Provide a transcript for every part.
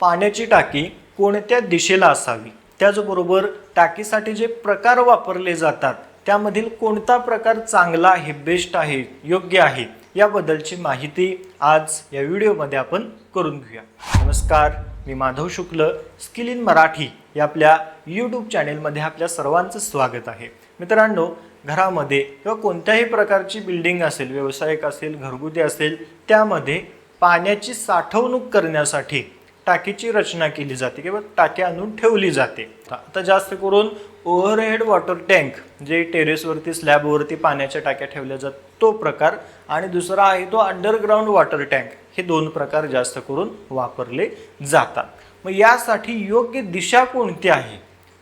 पाण्याची टाकी कोणत्या दिशेला असावी? त्याचबरोबर टाकीसाठी जे प्रकार वापरले जातात त्यामधील कोणता प्रकार चांगला आहे बेस्ट आहे योग्य आहे याबद्दलची माहिती आज या व्हिडिओमध्ये आपण करून घेऊया. नमस्कार मी माधव शुक्ल स्किल इन मराठी या आपल्या यूट्यूब चॅनेलमध्ये आपल्या सर्वांचं स्वागत आहे. मित्रांनो घरामध्ये किंवा कोणत्याही प्रकारची बिल्डिंग असेल व्यावसायिक असेल घरगुती असेल त्यामध्ये पाण्याची साठवणूक करण्यासाठी टाकीची रचना केली जाते किंवा टाकी आणून ठेवली जाते. आता जास्त करून ओव्हरहेड वॉटर टँक जे टेरेसवरती स्लॅबवरती पाण्याच्या टाक्या ठेवल्या जातात तो प्रकार. आणि दुसरा आहे तो अंडरग्राऊंड वॉटर टँक. हे दोन प्रकार जास्त करून वापरले जातात. मग यासाठी योग्य दिशा कोणती आहे?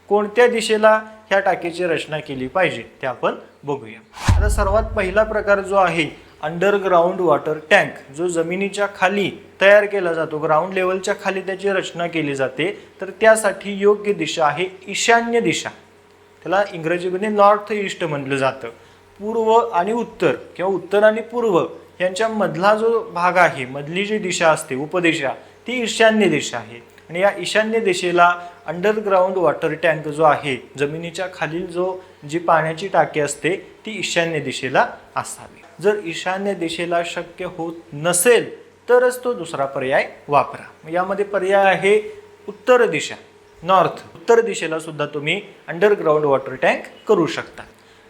कोणत्या दिशेला ह्या टाकीची रचना केली पाहिजे? ते आपण बघूया. आता सर्वात पहिला प्रकार जो आहे अंडरग्राऊंड वॉटर टँक जो जमिनीच्या खाली तयार केला जातो. ग्राउंड लेवलच्या खाली त्याची रचना केली जाते. तर त्यासाठी योग्य दिशा आहे ईशान्य दिशा. त्याला इंग्रजीमध्ये नॉर्थ ईस्ट म्हटलं जातं. पूर्व आणि उत्तर किंवा उत्तर आणि पूर्व यांच्या मधला जो भाग आहे मधली जी दिशा असते उपदिशा ती ईशान्य दिशा आहे. आणि या ईशान्य दिशेला अंडरग्राऊंड वॉटर टँक जो आहे जमिनीच्या खालील जो जी पाण्याची टाकी असते ती ईशान्य दिशेला असावी. जर ईशान्य दिशेला शक्य होत नसेल तरच तो दुसरा पर्याय वापरा. मग यामध्ये पर्याय आहे उत्तर दिशा नॉर्थ उत्तर दिशेला सुद्धा तुम्ही अंडरग्राऊंड वॉटर टँक करू शकता.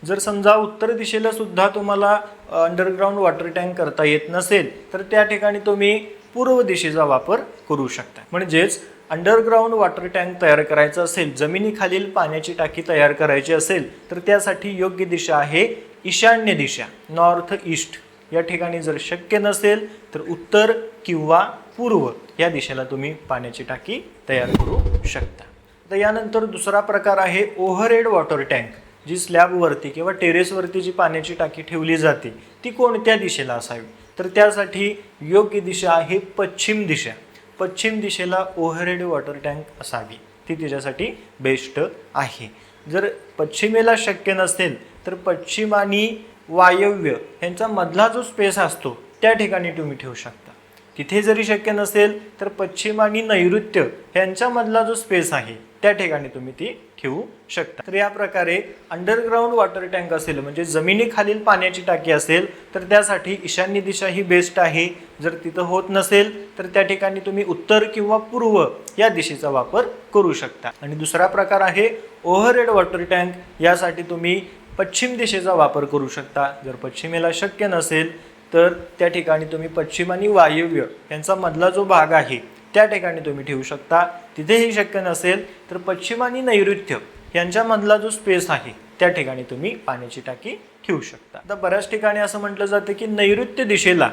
जर समजा उत्तर दिशेला सुद्धा तुम्हाला अंडरग्राऊंड वॉटर टँक करता येत नसेल तर त्या ठिकाणी तुम्ही पूर्व दिशेचा वापर करू शकता. म्हणजेच अंडरग्राऊंड वॉटर टँक तयार करायचा असेल जमिनीखालील पाण्याची टाकी तयार करायची असेल तर त्यासाठी योग्य दिशा आहे ईशान्य दिशा नॉर्थ ईस्ट या ठिकाणी जर शक्य नसेल तर उत्तर किंवा पूर्व या दिशेला तुम्ही पाण्याची टाकी तयार करू शकता. तर यानंतर दुसरा प्रकार आहे ओव्हरहेड वॉटर टँक जी स्लॅबवरती किंवा टेरेसवरती जी पाण्याची टाकी ठेवली जाते ती कोणत्या दिशेला असावी? तर त्यासाठी योग्य दिशा आहे पश्चिम दिशा. पश्चिम दिशेला ओव्हरहेड वॉटर टँक असावी. ती तिच्यासाठी बेस्ट आहे. जर पश्चिमेला शक्य नसेल तर पश्चिम आणि वायव्य यांचा मधला जो स्पेस असतो त्या ठिकाणी तुम्ही ठेवू शकता. तिथे जरी शक्य नसेल तर पश्चिम आणि नैऋत्य यांच्यामधला जो स्पेस आहे त्या ठिकाणी तुम्ही ती ठेवू शकता. तर या प्रकारे अंडरग्राऊंड वॉटर टँक असेल म्हणजे जमिनीखालील पाण्याची टाकी असेल तर त्यासाठी ईशान्य दिशा ही बेस्ट आहे. जर तिथं होत नसेल तर त्या ठिकाणी तुम्ही उत्तर किंवा पूर्व या दिशेचा वापर करू शकता. आणि दुसरा प्रकार आहे ओव्हरहेड वॉटर टँक यासाठी तुम्ही पश्चिम दिशेचा वापर करू शकता. जर पश्चिमेला शक्य नसेल तर त्या ठिकाणी तुम्ही पश्चिम आणि वायव्य यांचा मधला जो भाग आहे त्या ठिकाणी तुम्ही ठेवू शकता. तिथेही शक्य नसेल तर पश्चिम आणि नैऋत्य यांच्यामधला जो स्पेस आहे त्या ठिकाणी तुम्ही पाण्याची टाकी ठेवू शकता. आता बऱ्याच ठिकाणी असं म्हटलं जातं की नैऋत्य दिशेला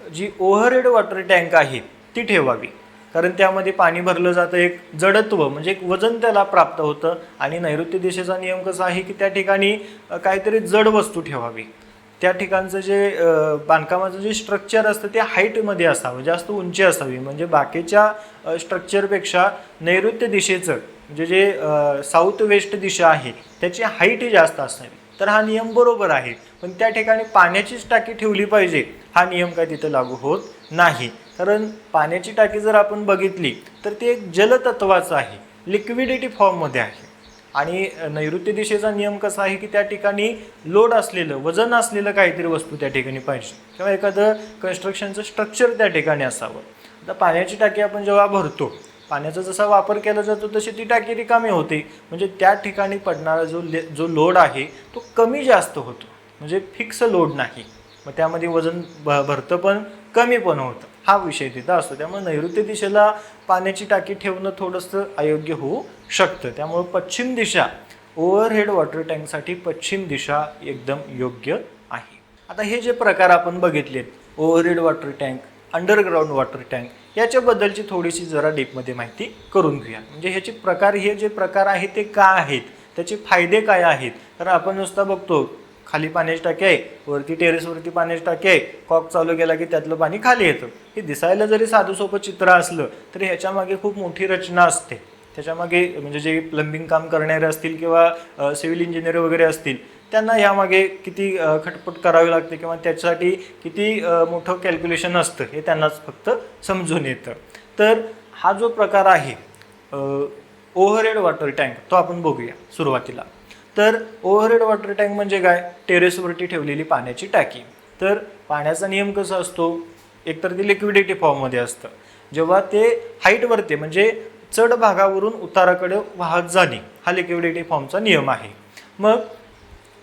जी ओव्हरहेड वॉटर टँक आहे ती ठेवावी. कारण त्यामध्ये पाणी भरलं जातं एक जडत्व म्हणजे एक वजन त्याला प्राप्त होतं. आणि नैऋत्य दिशेचा नियम कसा आहे की त्या ठिकाणी काहीतरी जड वस्तू ठेवावी. त्या ठिकाणचं जे बांधकामाचं जे स्ट्रक्चर असतं ते हाईटमध्ये असावं जास्त उंची असावी. म्हणजे बाकीच्या स्ट्रक्चरपेक्षा नैऋत्य दिशेचं म्हणजे जे साऊथ वेस्ट दिशा आहे त्याची हाईट जास्त असावी. तर हा नियम बरोबर आहे. पण त्या ठिकाणी पाण्याचीच टाकी ठेवली पाहिजे हा नियम काय तिथं लागू होत नाही. कारण पाण्याची टाकी जर आपण बघितली तर ती एक जलतत्वाचं आहे लिक्विडिटी फॉर्ममध्ये आहे. आणि नैऋत्य दिशेचा नियम कसा आहे की त्या ठिकाणी लोड असलेलं वजन असलेलं काहीतरी वस्तू त्या ठिकाणी पाहिजे. किंवा एखादं कन्स्ट्रक्शनचं स्ट्रक्चर त्या ठिकाणी असावं. आता पाण्याची टाकी आपण जेव्हा भरतो पाण्याचा जसा वापर केला जातो तशी ती टाकी रिकामी होते. म्हणजे त्या ठिकाणी पडणारा जो ले जो लोड आहे तो कमी जास्त होतो. म्हणजे फिक्स लोड नाही. मग त्यामध्ये वजन भ भरतं पण कमी पण होतं. हा विषय तिथं असतो. त्यामुळे नैऋत्य दिशेला पाण्याची टाकी ठेवणं थोडंसं अयोग्य होऊ शकतं. त्यामुळे पश्चिम दिशा ओव्हरहेड वॉटर टँकसाठी पश्चिम दिशा एकदम योग्य आहे. आता हे जे प्रकार आपण बघितलेत overhead water tank underground water tank याच्याबद्दलची थोडीशी जरा डीपमध्ये माहिती करून घेऊया. म्हणजे ह्याचे प्रकार हे जे प्रकार आहेत ते का आहेत? त्याचे फायदे काय आहेत? तर आपण नुसता बघतो खाली पाण्याची टाकी आहे वरती टेरेसवरती पाण्याची टाकी आहे. कॉक चालू केला की त्यातलं पाणी खाली येतं. हे दिसायला जरी साधं सोपं चित्र असलं तरी ह्याच्यामागे खूप मोठी रचना असते. त्याच्यामागे म्हणजे जे प्लंबिंग काम करणारे असतील किंवा सिव्हिल इंजिनियर वगैरे असतील त्यांना ह्यामागे किती खटपट करावी लागते किंवा त्याच्यासाठी किती मोठं कॅल्क्युलेशन असतं हे त्यांनाच फक्त समजून येतं. तर हा जो प्रकार आहे ओव्हरहेड वॉटर टँक तो आपण बघूया सुरुवातीला. तर ओव्हरहेड वॉटर टँक म्हणजे काय? टेरेसवरती ठेवलेली पाण्याची टाकी. तर पाण्याचा नियम कसा असतो? एकतर ते लिक्विडिटी फॉर्ममध्ये असतं. जेव्हा ते हाईटवरती म्हणजे चढ भागावरून उताराकडे वाहत जाणे हा लिक्विडिटी फॉर्मचा नियम आहे. मग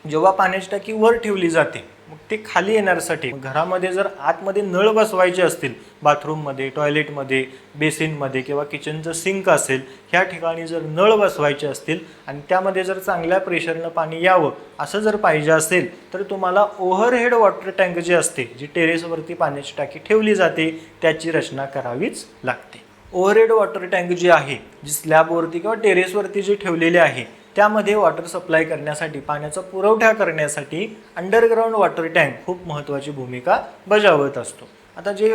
जेव्हा पाण्याची टाकी वर ठेवली जाते मग ते खाली येण्यासाठी घरामध्ये जर आतमध्ये नळ बसवायचे असतील बाथरूममध्ये टॉयलेटमध्ये बेसिनमध्ये किंवा किचनचं सिंक असेल ह्या ठिकाणी जर नळ बसवायचे असतील आणि त्यामध्ये जर चांगल्या प्रेशरनं पाणी यावं असं जर पाहिजे असेल तर तुम्हाला ओव्हरहेड वॉटर टँक जे असते जी टेरेसवरती पाण्याची टाकी ठेवली जाते त्याची रचना करावीच लागते. ओव्हरहेड वॉटर टँक जी आहे जी स्लॅबवरती किंवा टेरेसवरती जी ठेवलेली आहे त्यामध्ये वॉटर सप्लाय करण्यासाठी पाण्याचा पुरवठा करण्यासाठी अंडरग्राऊंड वॉटर टँक खूप महत्त्वाची भूमिका बजावत असतो. आता जे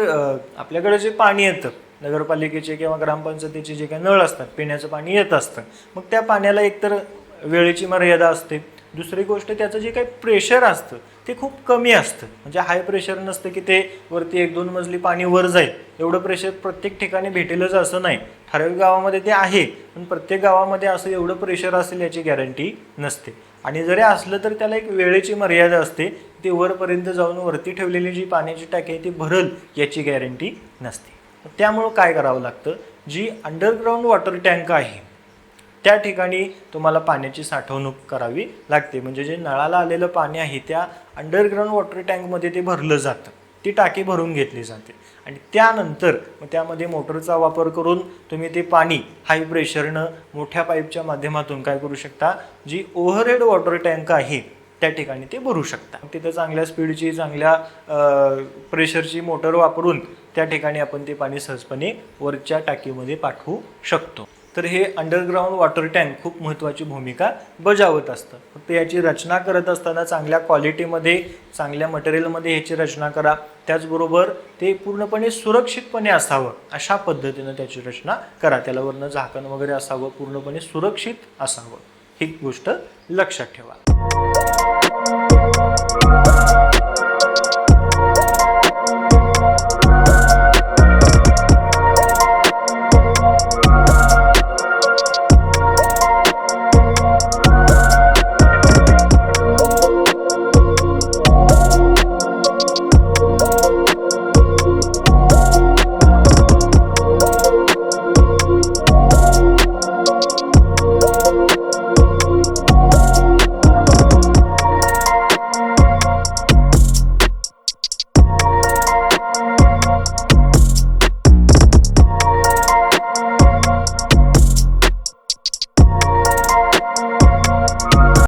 आपल्याकडे जे पाणी येतं नगरपालिकेचे किंवा ग्रामपंचायतीचे जे काही नळ असतात पिण्याचं पाणी येत असतं मग त्या पाण्याला एकतर वेळेची मर्यादा असते. दुसरी गोष्ट त्याचं जे काही प्रेशर असतं ते खूप कमी असतं. म्हणजे हाय प्रेशर नसतं की ते वरती एक दोन मजली पाणी वर जाईल. एवढं प्रेशर प्रत्येक ठिकाणी भेटेलच असं नाही. ठराविक गावामध्ये ते आहे पण प्रत्येक गावामध्ये असं एवढं प्रेशर असेल याची गॅरंटी नसते. आणि जरी असलं तर त्याला एक वेळेची मर्यादा असते. ती वरपर्यंत जाऊन वरती ठेवलेली जी पाण्याची टाकी आहे ती भरल याची गॅरंटी नसते. त्यामुळं काय करावं लागतं? जी अंडरग्राऊंड वॉटर टँक आहे त्या ठिकाणी तुम्हाला पाण्याची साठवणूक करावी लागते. म्हणजे जे नळाला आलेलं पाणी आहे त्या अंडरग्राऊंड वॉटर टँकमध्ये ते भरलं जातं. ती टाकी भरून घेतली जाते. आणि त्यानंतर मग त्यामध्ये मोटरचा वापर करून तुम्ही ते पाणी हाय प्रेशरनं मोठ्या पाईपच्या माध्यमातून काय करू शकता? जी ओव्हरहेड वॉटर टँक आहे त्या ठिकाणी ते भरू शकता. तिथं चांगल्या स्पीडची चांगल्या प्रेशरची मोटर वापरून त्या ठिकाणी आपण ते पाणी सहजपणे वरच्या टाकीमध्ये पाठवू शकतो. तर हे अंडरग्राऊंड वॉटर टँक खूप महत्त्वाची भूमिका बजावत असतं. फक्त याची रचना करत असताना चांगल्या क्वालिटीमध्ये चांगल्या मटेरियलमध्ये ह्याची रचना करा. त्याचबरोबर ते पूर्णपणे सुरक्षितपणे असावं अशा पद्धतीनं त्याची रचना करा. त्याला वरनं झाकण वगैरे असावं पूर्णपणे सुरक्षित असावं. ही गोष्ट लक्षात ठेवा.